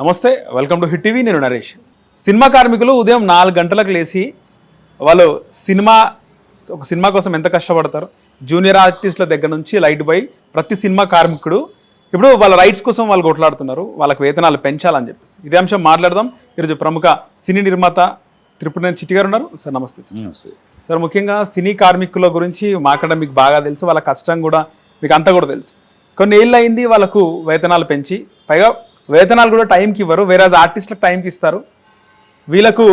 నమస్తే welcome to hit TV నేను Naresh. Cinema కార్మికులు ఉదయం నాలుగు గంటలకు లేచి వాళ్ళు సినిమా ఒక సినిమా కోసం ఎంత కష్టపడతారు? జూనియర్ ఆర్టిస్టుల దగ్గర నుంచి లైట్ బాయ్ ప్రతి సినిమా కార్మికుడు ఇప్పుడు వాళ్ళ రైట్స్ కోసం వాళ్ళు కొట్లాడుతున్నారు వాళ్ళకి వేతనాలు పెంచాలని చెప్పేసి. ఇదే అంశం మాట్లాడదాం. ఈరోజు ప్రముఖ సినీ నిర్మాత త్రిపురనేని చిట్టి గారు ఉన్నారు. సార్ నమస్తే సార్. సార్ ముఖ్యంగా సినీ కార్మికుల గురించి మాట్లాడడం మీకు బాగా తెలుసు వాళ్ళ కష్టం కూడా మీకు అంతా కూడా తెలుసు. కొన్ని ఏళ్ళు అయింది వాళ్ళకు వేతనాలు పెంచి పైగా వేతనాలు కూడా టైంకి ఇవ్వరు. వేరే ఆర్టిస్టులకు టైంకి ఇస్తారు. వీళ్ళకు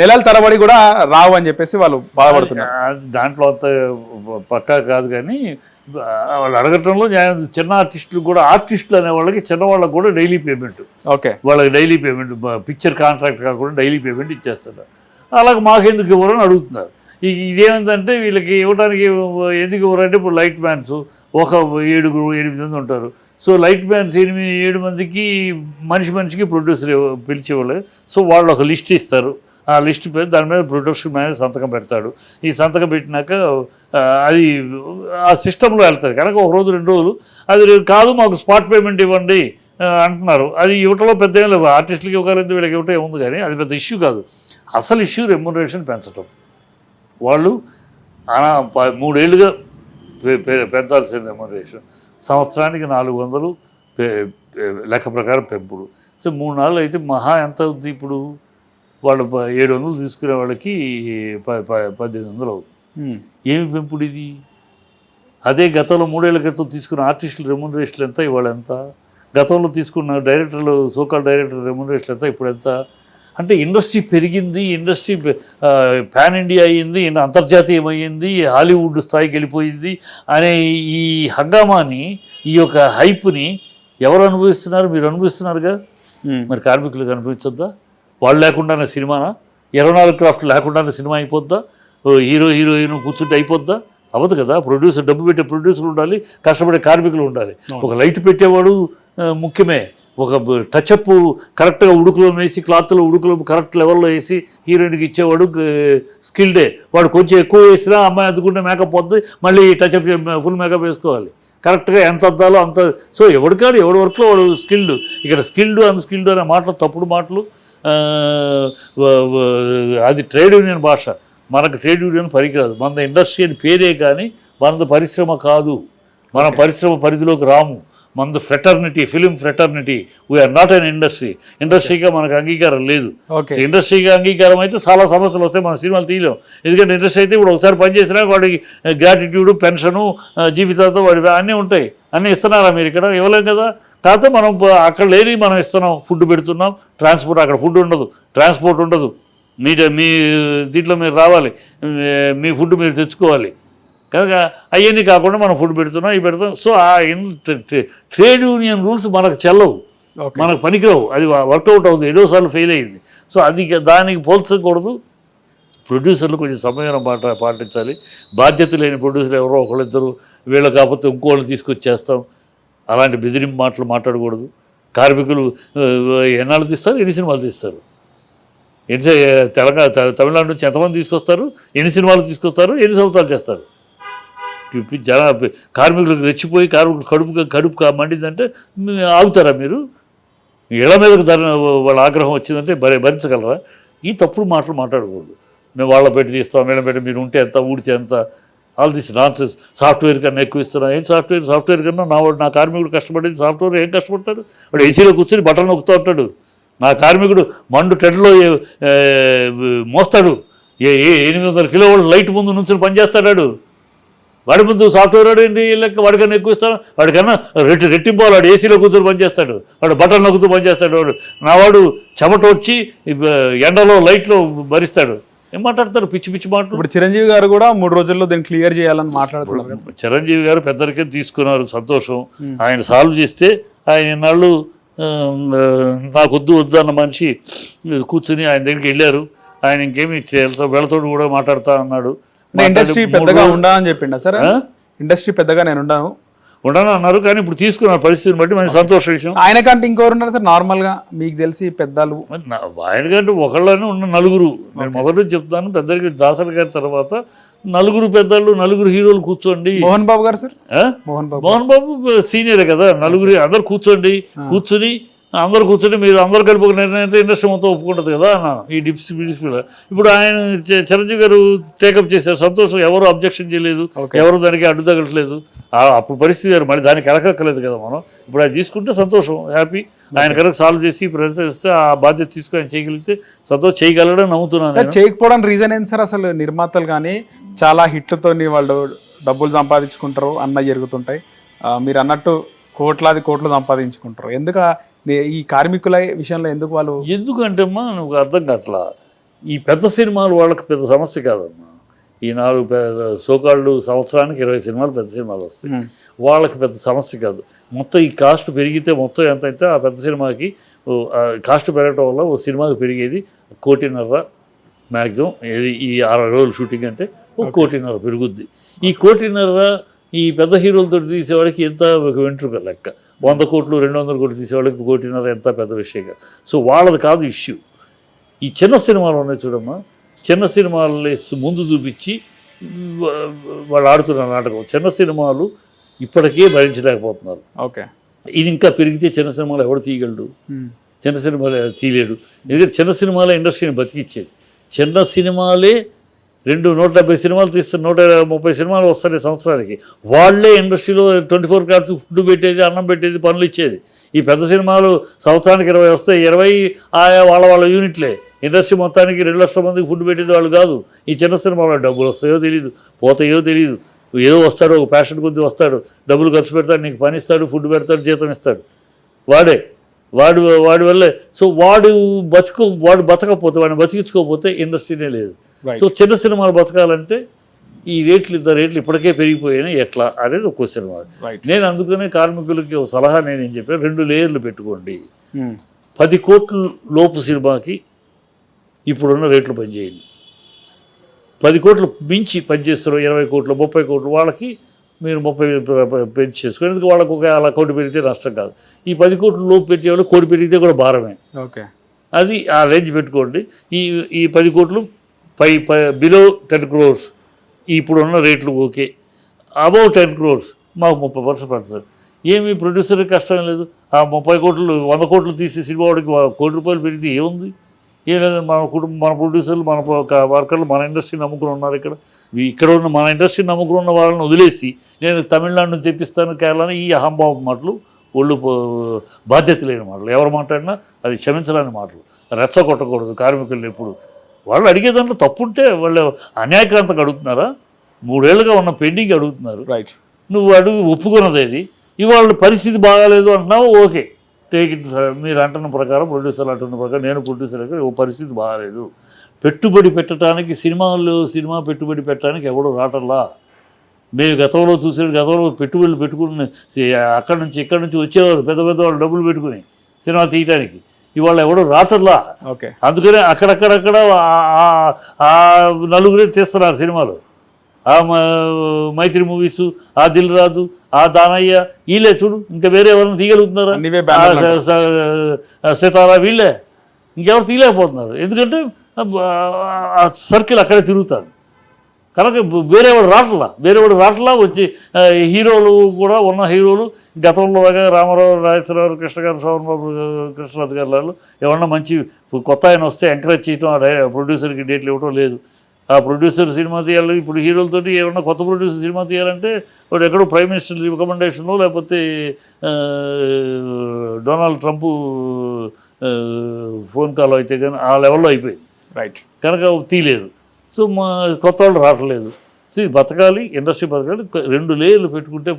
నెలల తరబడి కూడా రావు అని చెప్పేసి వాళ్ళు బాధపడుతున్నారు. దాంట్లో అంత పక్కా కాదు కానీ వాళ్ళు అడగటంలో చిన్న ఆర్టిస్టులు కూడా ఆర్టిస్టులు అనే వాళ్ళకి చిన్న వాళ్ళకి కూడా డైలీ పేమెంట్. ఓకే. వాళ్ళకి డైలీ పేమెంట్ పిక్చర్ కాంట్రాక్ట్ కాకుండా డైలీ పేమెంట్ ఇచ్చేస్తారు అలాగే మాకెందుకు ఇవ్వరు అని అడుగుతున్నారు. ఇదేమిటంటే వీళ్ళకి ఇవ్వడానికి ఎందుకు ఇవ్వరంటే ఇప్పుడు లైట్ మ్యాన్స్ ఒక ఏడుగురు ఎనిమిది మంది ఉంటారు. సో లైట్ మ్యాన్స్ ఎనిమిది ఏడు మందికి మనిషి మనిషికి ప్రొడ్యూసర్ పిలిచేవాళ్ళు. సో వాళ్ళు ఒక లిస్ట్ ఇస్తారు. ఆ లిస్ట్ పేరు దాని మీద ప్రొడక్షన్ మేనేజర్ సంతకం పెడతాడు. ఈ సంతకం పెట్టినాక అది ఆ సిస్టంలో వెళ్తుంది. కనుక ఒక రోజు రెండు రోజులు అది కాదు మాకు స్పాట్ పేమెంట్ ఇవ్వండి అంటున్నారు. అది ఇవ్వటంలో పెద్ద ఏం లేవు. ఆర్టిస్టులకి ఇవ్వగలిగితే వీళ్ళకి ఇవ్వటం ఉంది కానీ అది పెద్ద ఇష్యూ కాదు. అసలు ఇష్యూ రెమ్యునరేషన్ పెంచడం వాళ్ళు అనా మూడేళ్ళుగా పెంచాల్సిన రెమ్యునరేషన్ సంవత్సరానికి నాలుగు వందలు లెక్క ప్రకారం పెంపుడు. సో మూడు నాలుగు అయితే మహా ఎంత అవుతుంది ఇప్పుడు? వాళ్ళు ఏడు వందలు తీసుకునే వాళ్ళకి పద్దెనిమిది వందలు అవుతుంది. ఏమి పెంపుడు ఇది? అదే గతంలో మూడేళ్ళ క్రితం తీసుకున్న ఆర్టిస్టుల రెమ్యునరేషన్లు ఎంత? ఇవాళ ఎంత? గతంలో తీసుకున్న డైరెక్టర్లు సోకాల్ డైరెక్టర్ రెమ్యునరేషన్ ఎంత? ఇప్పుడు ఎంత? అంటే ఇండస్ట్రీ పెరిగింది ఇండస్ట్రీ పాన్ ఇండియా అయ్యింది ఇన్ అంతర్జాతీయం అయ్యింది హాలీవుడ్ స్థాయికి వెళ్ళిపోయింది అనే ఈ హంగామాని ఈ యొక్క హైప్ని ఎవరు అనుభవిస్తున్నారు? మీరు అనుభవిస్తున్నారుగా. మరి కార్మికులకు అనిపించొద్దా వాళ్ళు లేకుండానే సినిమానా ఇరవై నాలుగు క్రాఫ్ట్ లేకుండానే సినిమా అయిపోద్దా? హీరో హీరోయిన్ కూర్చుంటే అయిపోద్దా? అవ్వదు కదా. ప్రొడ్యూసర్ డబ్బు పెట్టే ప్రొడ్యూసర్ ఉండాలి కష్టపడే కార్మికులు ఉండాలి. ఒక లైట్ పెట్టేవాడు ముఖ్యమే. ఒక టచ్అప్ కరెక్ట్గా ఉడుకులో వేసి క్లాత్లో ఉడుకులో కరెక్ట్ లెవెల్లో వేసి హీరోయిన్కి ఇచ్చేవాడు స్కిల్డే వాడు కొంచెం ఎక్కువ వేసినా అమ్మాయి అందుకుంటే మేకప్ వద్దు మళ్ళీ టచ్అప్ ఫుల్ మేకప్ వేసుకోవాలి. కరెక్ట్గా ఎంత అద్దాలో అంత సో ఎవరికాడు ఎవరి వర్క్లో వాడు స్కిల్డ్. ఇక్కడ స్కిల్డ్ అన్స్కిల్డ్ అనే మాటలు తప్పుడు మాటలు అది ట్రేడ్ యూనియన్ భాష. మనకు ట్రేడ్ యూనియన్ పనికిరాదు. మన ఇండస్ట్రీ అని పేరే కానీ మనది పరిశ్రమ కాదు. మన పరిశ్రమ పరిధిలోకి రాము. మనది fraternity film fraternity we are not an industry ఇండస్ట్రీగా మనకు అంగీకారం లేదు. ఇండస్ట్రీగా అంగీకారం అయితే చాలా సమస్యలు వస్తాయి. మన సినిమాలు తీయలేం. ఎందుకంటే ఇండస్ట్రీ అయితే ఇప్పుడు ఒకసారి పనిచేసినా వాడికి గ్రాటిట్యూడ్ పెన్షను జీవితాలతో వాడి అన్నీ ఉంటాయి. అన్నీ ఇస్తున్నారా మీరు ఇక్కడ ఇవ్వలేం కదా? కాకపోతే మనం అక్కడ లేని మనం ఇస్తున్నాం. ఫుడ్ పెడుతున్నాం. ట్రాన్స్పోర్ట్ అక్కడ ఫుడ్ ఉండదు. ట్రాన్స్పోర్ట్ ఉండదు. మీ మీ దీంట్లో మీరు రావాలి. మీ ఫుడ్ మీరు తెచ్చుకోవాలి. కనుక అవన్నీ కాకుండా మనం ఫుడ్ పెడుతున్నాం ఇవి పెడుతున్నాం. సో ఆ ట్రేడ్ యూనియన్ రూల్స్ మనకు చెల్లవు. మనకు పనికిరావు. అది వర్కౌట్ అవుతుంది. ఎన్నోసార్లు ఫెయిల్ అయింది. సో అది దానికి పోల్చకూడదు. ప్రొడ్యూసర్లు కొంచెం సమయం పాట పాటించాలి. బాధ్యత లేని ప్రొడ్యూసర్ ఎవరో ఒకళ్ళిద్దరు వీళ్ళు కాకపోతే ఇంకోళ్ళు తీసుకొచ్చేస్తాం. అలాంటి బెదిరింపు మాటలు మాట్లాడకూడదు. కార్మికులు ఎన్నాళ్ళు తీస్తారు? ఎన్ని సినిమాలు తీస్తారు? ఎన్ని తెలంగాణ తమిళనాడు నుంచి ఎంతమంది తీసుకొస్తారు? ఎన్ని సినిమాలు తీసుకొస్తారు? ఎన్ని సంవత్సరాలు చేస్తారు? జన కార్మికులకు రెచ్చిపోయి కార్మికులు కడుపు కడుపు మండిందంటే ఆగుతారా మీరు? ఇళ్ళ మీదకు ధర వాళ్ళ ఆగ్రహం వచ్చిందంటే భరి భరించగలరా? ఈ తప్పుడు మాటలు మాట్లాడకూడదు. మేము వాళ్ళ పెట్టి తీస్తాం వీళ్ళ పెట్టి మీరు ఉంటే ఎంత ఊడితే ఎంత? ఆల్ దిస్ నాన్సెన్స్ సాఫ్ట్వేర్ కన్నా ఎక్కువ ఇస్తున్నా. ఏం సాఫ్ట్వేర్? సాఫ్ట్వేర్ కన్నా నా వాడు నా కార్మికుడు కష్టపడేది సాఫ్ట్వేర్ ఏం కష్టపడతాడు? వాడు ఏసీలో కూర్చొని బటన్ నొక్కుతూ ఉంటాడు. నా కార్మికుడు మండు టెడ్లో మోస్తాడు. ఏ ఏ- ఎనిమిది వందల కిలో లైట్ ముందు నుంచి పనిచేస్తాడు వాడి ముందు సాఫ్ట్వేర్ వాడు లెక్క వాడికన్నా ఎక్కువ ఇస్తాడు? వాడికన్నా రెట్టి రెట్టింపు వాడు ఏసీలో కూర్చొని పనిచేస్తాడు. వాడు బటన్ నొక్కుతూ పనిచేస్తాడు. వాడు నా వాడు చెమట వచ్చి ఎండలో లైట్లో భరిస్తాడు. ఏం మాట్లాడతారు పిచ్చి పిచ్చి మాటలు? ఇప్పుడు చిరంజీవి గారు కూడా మూడు రోజుల్లో దీన్ని క్లియర్ చేయాలని మాట్లాడుతున్నారు. చిరంజీవి గారు పెద్దరికే తీసుకున్నారు సంతోషం. ఆయన సాల్వ్ చేస్తే ఆయన ఇన్నాళ్ళు నాకు వద్దు వద్దు అన్న మనిషి కూర్చుని ఆయన దగ్గరికి వెళ్ళారు. ఆయన ఇంకేమి వీళ్ళతో కూడా మాట్లాడుతా అన్నాడు. ఇండస్ట్రీ పెద్దగా ఉండా అని చెప్పిండా సరే? ఇండస్ట్రీ పెద్దగా నేను ఉండాను. ఉండను అన్నారు కానీ ఇప్పుడు తీసుకున్న పరిస్థితిని బట్టి మంచి సంతోష విషయం. ఆయన కంటే ఇంకెవరు ఉన్నారు సార్? నార్మల్గా మీకు తెలిసి పెద్దలు. మరి నా- ఆయన కంటే ఒకళ్ళని ఉన్న నలుగురు. నేను మొదటి చెప్తాను పెద్దరికి దాసరి గారి తర్వాత నలుగురు పెద్దలు నలుగురు హీరోలు కూర్చోండి. మోహన్ బాబు గారు సార్? మోహన్ బాబు. మోహన్ బాబు సీనియరే కదా నలుగురు అందరు కూర్చోండి కూర్చుని అందరు కూర్చొని మీరు అందరు కలిపి ఒక నిర్ణయం అయితే ఇండస్ట్రీ మొత్తం ఒప్పుకుంటుంది కదా అన్నాను. ఈ డిప్స్ డిప్స్లో ఇప్పుడు ఆయన చిరంజీవి గారు టేకప్ చేశారు. సంతోషం ఎవరు అబ్జెక్షన్ చేయలేదు. ఎవరు దానికి అడ్డు తగలట్లేదు. ఆ- అప్పుడు పరిస్థితి వేరు. మళ్ళీ దానికి ఎలకక్కలేదు కదా మనం. ఇప్పుడు అది తీసుకుంటే సంతోషం హ్యాపీ. ఆయన కనుక సాల్వ్ చేసి ఇస్తే ఆ బాధ్యత తీసుకొని ఆయన చేయగలిగితే సంతోషం చేయగలడని నమ్ముతున్నాను నేను. చేయకపోవడానికి రీజన్ ఏంటి సార్? అసలు నిర్మాతలు కానీ చాలా హిట్లతోని వాళ్ళు డబ్బులు సంపాదించుకుంటారు అన్న జరుగుతుంటాయి. మీరు అన్నట్టు కోట్లాది కోట్లు సంపాదించుకుంటారు. ఎందుకు ఈ కార్మికుల విషయంలో ఎందుకు వాళ్ళు ఎందుకంటే అమ్మా నువ్వు అర్థం కావట్లా. ఈ పెద్ద సినిమాలు వాళ్ళకి పెద్ద సమస్య కాదమ్మా. ఈ నాలుగు సోకాళ్ళు సంవత్సరానికి ఇరవై సినిమాలు పెద్ద సినిమాలు వస్తాయి. వాళ్ళకి పెద్ద సమస్య కాదు. మొత్తం ఈ కాస్ట్ పెరిగితే మొత్తం ఎంత అయితే ఆ పెద్ద సినిమాకి కాస్ట్ పెరగటం వల్ల ఓ సినిమాకి పెరిగేది కోటిన్నర మ్యాక్సిమం ఏది ఈ అరవై రోజులు షూటింగ్ అంటే ఒక కోటిన్నర పెరుగుద్ది. ఈ కోటిన్నర ఈ పెద్ద హీరోలతో తీసేవాడికి ఎంత ఒక వెంట్రుక లెక్క. వంద కోట్లు రెండు వందల కోట్లు తీసేవాళ్ళకి కోటిన్నర ఎంత పెద్ద విషయంగా సో వాళ్ళది కాదు ఇష్యూ. ఈ చిన్న సినిమాలు ఉన్నాయి చూడమ్మా. చిన్న సినిమాలని ముందు చూపించి వాళ్ళు ఆడుతున్న నాటకం. చిన్న సినిమాలు ఇప్పటికే భరించలేకపోతున్నారు. ఓకే. ఇది ఇంకా పెరిగితే చిన్న సినిమాలు ఎవడు తీయగలడు? చిన్న సినిమాలు తీయలేడు. ఎందుకంటే చిన్న సినిమాలే ఇండస్ట్రీని బతికిచ్చేది. చిన్న సినిమాలే రెండు నూట డెబ్బై సినిమాలు తీస్తే నూట ముప్పై సినిమాలు వస్తాయి సంవత్సరానికి. వాళ్ళే ఇండస్ట్రీలో ట్వంటీ ఫోర్ కార్డ్స్ ఫుడ్ పెట్టేది అన్నం పెట్టేది పనులు ఇచ్చేది. ఈ పెద్ద సినిమాలు సంవత్సరానికి ఇరవై వస్తాయి. ఇరవై ఆయా వాళ్ళ వాళ్ళ యూనిట్లే. ఇండస్ట్రీ మొత్తానికి రెండు లక్షల మందికి ఫుడ్ పెట్టేది వాళ్ళు కాదు. ఈ చిన్న సినిమాలో డబ్బులు వస్తాయో తెలియదు పోతాయో తెలియదు ఏదో వస్తాడు ఒక ప్యాషన్ కొద్ది వస్తాడు. డబ్బులు ఖర్చు పెడతాడు నీకు పని ఇస్తాడు ఫుడ్ పెడతాడు జీతం ఇస్తాడు. వాడే. వాడు వాడి వల్లే. సో వాడు బతుకు వాడు బతకపోతే వాడిని బతికించుకోకపోతే ఇండస్ట్రీనే లేదు. సో చిన్న సినిమాలు బతకాలంటే ఈ రేట్లు ఇద్దరు రేట్లు ఇప్పటికే పెరిగిపోయాయి ఎట్లా అనేది ఒక క్వశ్చన్ నేను అందుకనే కార్మికులకి ఒక సలహా నేను చెప్పాను రెండు లేయర్లు పెట్టుకోండి. ఉమ్, పది కోట్ల లోపు సినిమాకి ఇప్పుడున్న రేట్లు పనిచేయండి. పది కోట్లు మించి పనిచేస్తారు ఇరవై కోట్లు ముప్పై కోట్లు వాళ్ళకి మీరు ముప్పై పెంచి చేసుకోండి. ఎందుకు వాళ్ళకు ఒక అలా కోటి పెరిగితే నష్టం కాదు. ఈ పది కోట్ల లోపు పెట్టే వాళ్ళు కోటి పెరిగితే కూడా భారమే. ఓకే అది ఆ రేంజ్ పెట్టుకోండి. ఈ ఈ పది కోట్లు పై పై బిలో టెన్ క్రోర్స్ ఇప్పుడున్న రేట్లు ఓకే. అబౌవ్ టెన్ క్రోర్స్ మాకు ముప్పై పర్సెంట్ పడుతుంది ఏమి ప్రొడ్యూసర్కి కష్టం లేదు. ఆ ముప్పై కోట్లు వంద కోట్లు తీసి సినిమా వాడికి కోటి రూపాయలు పెరిగితే ఏముంది? ఏం లేదు మన కుటుంబం మన ప్రొడ్యూసర్లు మన వర్కర్లు మన ఇండస్ట్రీ నమ్ముకుని ఉన్నారు ఇక్కడ. ఇక్కడ ఉన్న మన ఇండస్ట్రీ నమ్ముకుని ఉన్న వాళ్ళని వదిలేసి నేను తమిళనాడు నుంచి తెప్పిస్తాను కేరళ ఈ అహంభావం మాటలు ఒళ్ళు బాధ్యత లేని మాటలు. ఎవరు మాట్లాడినా అది క్షమించలేని మాటలు. రెచ్చగొట్టకూడదు కార్మికుల్ని ఎప్పుడు వాళ్ళు అడిగే దాంట్లో తప్పుంటే వాళ్ళు అన్యాయక్రాంతకు అడుగుతున్నారా? మూడేళ్ళుగా ఉన్న పెండింగ్ అడుగుతున్నారు. రైట్ నువ్వు అడుగు ఒప్పుకున్నది ఇవాళ పరిస్థితి బాగాలేదు అంటున్నావు ఓకే. టేక్ ఇట్ మీరు అంటున్న ప్రకారం ప్రొడ్యూసర్ అంటున్న ప్రకారం నేను ప్రొడ్యూసర్ ఓ పరిస్థితి బాగాలేదు. పెట్టుబడి పెట్టడానికి సినిమాల్లో సినిమా పెట్టుబడి పెట్టడానికి ఎవడు రాటల్లా? మేము గతంలో చూసిన గతంలో పెట్టుబడులు పెట్టుకుని అక్కడి నుంచి ఇక్కడి నుంచి వచ్చేవారు పెద్ద పెద్ద వాళ్ళు డబ్బులు పెట్టుకుని సినిమా తీయడానికి ఇవాళ ఎవడు రాటల్లా ఓకే. అందుకనే అక్కడక్కడక్కడ ఆ- ఆ- ఆ నలుగురే తీస్తున్నారు సినిమాలు. ఆ మైత్రి మూవీస్ ఆ దిల్ రాజు ఆ దానయ్య వీళ్ళే చూడు ఇంకా వేరే ఎవరైనా తీయగలుగుతున్నారా? సితారా వీళ్ళే. ఇంకెవరు తీయలేకపోతున్నారు. ఎందుకంటే ఆ సర్కిల్ అక్కడే తిరుగుతారు కనుక వేరే వాడు రాట్లా. వేరే వాడు రాట్లా వచ్చి హీరోలు కూడా ఉన్న హీరోలు గతంలో లాగా రామారావు రాజేశ్వరరావు కృష్ణ గారు శోభన్ బాబు కృష్ణరాజు గారు వాళ్ళు ఎవరన్నా మంచి కొత్త ఆయన వస్తే ఎంకరేజ్ చేయటం ఆ ప్రొడ్యూసర్కి డేట్లు ఇవ్వటం లేదు. ఆ ప్రొడ్యూసర్ సినిమా తీయాలి ఇప్పుడు హీరోలతోటి ఏమన్నా కొత్త ప్రొడ్యూసర్ సినిమా తీయాలంటే వాడు ఎక్కడో ప్రైమ్ మినిస్టర్ రికమెండేషన్లో లేకపోతే డొనాల్డ్ ట్రంప్ ఫోన్ కాల్ అయితే కానీ ఆ లెవెల్లో అయిపోయింది. రైట్. కనుక తీయలేదు సో మా కొత్త వాళ్ళు రావట్లేదు. సో ఇది బతకాలి ఇండస్ట్రీ బతకాలి రెండు లేయర్లు పెట్టుకుంటే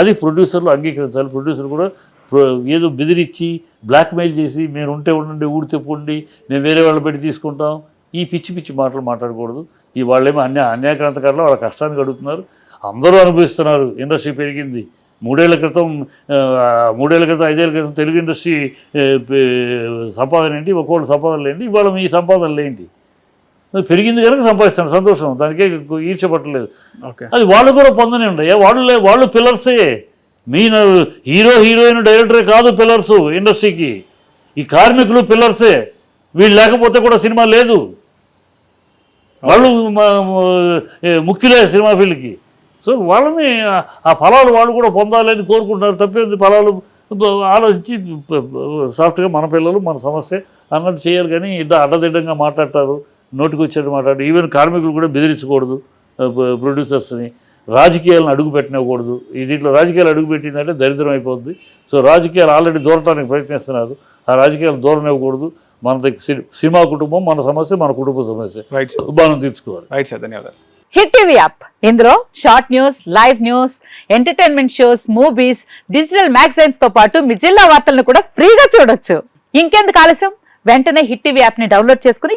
అది ప్రొడ్యూసర్లు అంగీకరించాలి. ప్రొడ్యూసర్ కూడా ఏదో బెదిరించి బ్లాక్మెయిల్ చేసి మీరు ఉంటే ఉండండి ఊడితే పొండి మేము వేరే వాళ్ళు పెట్టి తీసుకుంటాం. ఈ పిచ్చి పిచ్చి మాటలు మాట్లాడకూడదు. ఈ వాళ్ళేమో అన్యా అన్యాక్రాంతకారులు వాళ్ళ కష్టాన్ని గడుపుతున్నారు అందరూ అనుభవిస్తున్నారు. ఇండస్ట్రీ పెరిగింది. మూడేళ్ళ క్రితం మూడేళ్ళ క్రితం ఐదేళ్ళ క్రితం తెలుగు ఇండస్ట్రీ సంపాదన ఏంటి? ఒక్కోళ్ళ సంపాదనలు ఏంటి? ఇవాళ మీ సంపాదనలు ఏంటి? పెరిగింది కనుక సంపాదిస్తాను సంతోషం. దానికే ఈర్చ పట్టలేదు. అది వాళ్ళు కూడా పొందనే ఉండయా? వాళ్ళు వాళ్ళు పిల్లర్సే. మీ హీరో హీరోయిన్ డైరెక్టరే కాదు పిల్లర్స్ ఇండస్ట్రీకి. ఈ కార్మికులు పిల్లర్సే. వీళ్ళు లేకపోతే కూడా సినిమా లేదు. వాళ్ళు ముఖ్యులే సినిమా ఫీల్డ్కి. సో వాళ్ళని ఆ- ఫలాలు వాళ్ళు కూడా పొందాలని కోరుకుంటున్నారు తప్పేంది? ఫలాలు ఆలోచించి సాఫ్ట్గా మన పిల్లలు మన సమస్య అన్నట్టు చేయాలి కానీ ఇట్లా అడ్డదిడ్డంగా మాట్లాడతారు. నోటికి వచ్చేట్టు మాట్లాడు ఈవెన్ కార్మికులు కూడా బెదిరించకూడదు ప్రొడ్యూసర్స్ని రాజకీయాలను అడుగు పెట్టనివ్వకూడదు. ఈ దీంట్లో రాజకీయాలు అడుగు పెట్టిందంటే దరిద్రం అయిపోద్ది. సో రాజకీయాలు ఆల్రెడీ దూరటానికి ప్రయత్నిస్తున్నారు. ఆ రాజకీయాలు దూరం ఇవ్వకూడదు మన సినిమా కుటుంబం మన సమస్య మన కుటుంబ సమస్య. రైట్ సార్ మనం తీర్చుకోవాలి. రైట్ సార్ ధన్యవాదాలు. హిట్ టీవీ యాప్ ఇందులో short news live news entertainment shows movies digital మ్యాగజైన్స్తో పాటు మీ జిల్లా వార్తలను కూడా ఫ్రీగా చూడొచ్చు. ఇంకెందుకు ఆలస్యం? వెంటనే హిట్ టీవీ యాప్ని డౌన్లోడ్ చేసుకుని